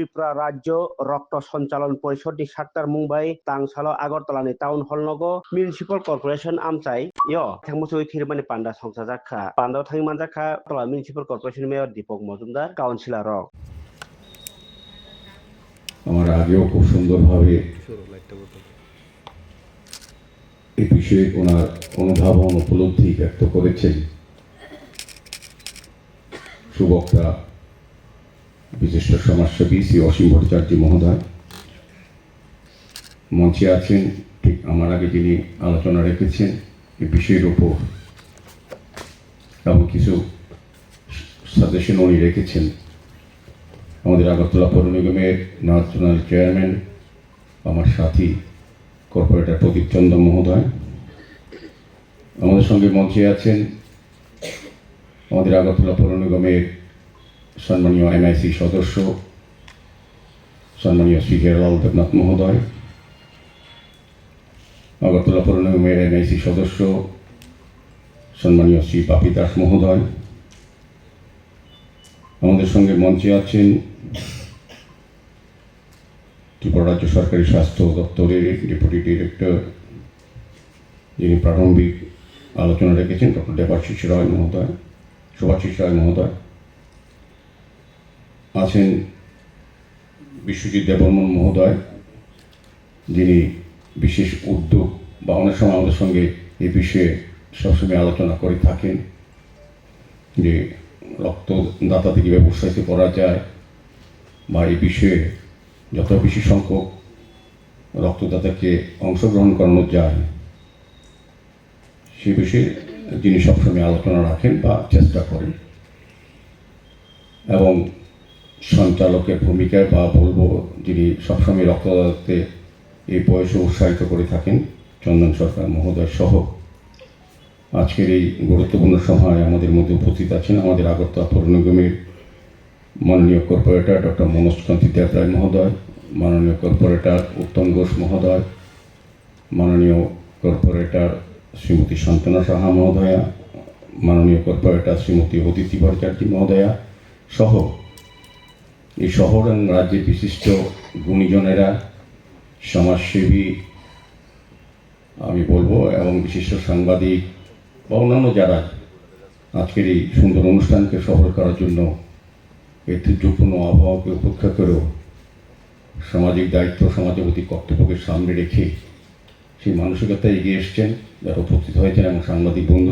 ত্রিপুরা রাজ্য রক্ত সঞ্চালন পরিষদ সাক্তার মুম্বাই তাংসালো আগরতলানি টাউন হল নগ মিউনিসিপাল কর্পোরেশন, আমচাই। ইয় থাংমসুই পান্ডা সংসার জাখা পান্ডা থাকি মান তলা municipal corporation mayor, Dipak Majumdar, councillor rock আমার আগেও খুব সুন্দরভাবে এ বিষয়ে ওনার অনুধাবন, উপলব্ধি ব্যক্ত করেছেন। সুবক্তা বিশিষ্ট সমাজসেবী শ্রী অসীম ভট্টাচার্য মহোদয়। মঞ্চে আছেন, ঠিক আমার আগে যিনি আলোচনা রেখেছেন এই বিষয়ের উপর এবং কিছু সাজেশন উনি রেখেছেন। আমাদের আগরতলা পৌর নিগমের ন্যাশনাল চেয়ারম্যান আমার সাথী কর্পোরেটর প্রদীপ চন্দ্র মহোদয়। আমাদের সঙ্গে মঞ্চে আছেন আমাদের আগরতলা পৌর নিগমের সম্মানীয় এমআইসি সদস্য সম্মানীয় শ্রী হেরলাল দেবনাথ মহোদয় আগরতলা পৌর নিগমের এমআইসি সদস্য সম্মানীয় শ্রী বাপি দাস মহোদয় আমাদের সঙ্গে মঞ্চে আছেন ত্রিপুরা রাজ্য সরকারি স্বাস্থ্য দপ্তরের ডেপুটি ডিরেক্টর যিনি প্রারম্ভিক আলোচনা রেখেছেন ডক্টর দেবাশিস রায় মহোদয় সুভাশিস রায় মহোদয় আছেন বিশ্বজিৎ দেববর্মন মহোদয়, যিনি বিশেষ উদ্যোগ বা অনেক সময় আমাদের সঙ্গে এই বিষয়ে সবসময় আলোচনা করে থাকেন, যে রক্তদাতাকে কীভাবে উৎসাহিত করা যায় বা এই বিষয়ে যত বেশি সংখ্যক রক্তদাতাকে অংশগ্রহণ করানো যায়, সে বিষয়ে যিনি সবসময় আলোচনা রাখেন বা চেষ্টা করেন। এবং সঞ্চালকের ভূমিকায় বা বলব যিনি সবসময় রক্তদাতাতে এই বয়সে উৎসাহিত করে থাকেন, চন্দন সরকার মহোদয় সহ। আজকের এই গুরুত্বপূর্ণ সভায় আমাদের মধ্যে উপস্থিত আছেন আমাদের আগরতলা পৌর নিগমের মাননীয় কর্পোরেটর ডক্টর মনোজ কান্তি দেবরায় মহোদয়, মাননীয় কর্পোরেটর উত্তম ঘোষ মহোদয়, মাননীয় কর্পোরেটর শ্রীমতী শান্তনা সাহা মহোদয়া, মাননীয় কর্পোরেটর শ্রীমতী অদিতি ভট্টাচার্য মহোদয়া সহ। এই শহর এবং রাজ্যের বিশিষ্ট গুণীজনেরা, সমাজসেবী, আমি বলব, এবং বিশিষ্ট সাংবাদিক বা অন্যান্য যারা আজকের এই সুন্দর অনুষ্ঠানকে সফল করার জন্য ঐতিহ্যপূর্ণ আবহাওয়াকে উপেক্ষা করেও সামাজিক দায়িত্ব, সমাজের প্রতি কর্তব্যকে সামনে রেখে সেই মানসিকতা এগিয়ে এসছেন, যারা উপস্থিত হয়েছেন এবং সাংবাদিক বন্ধুরা।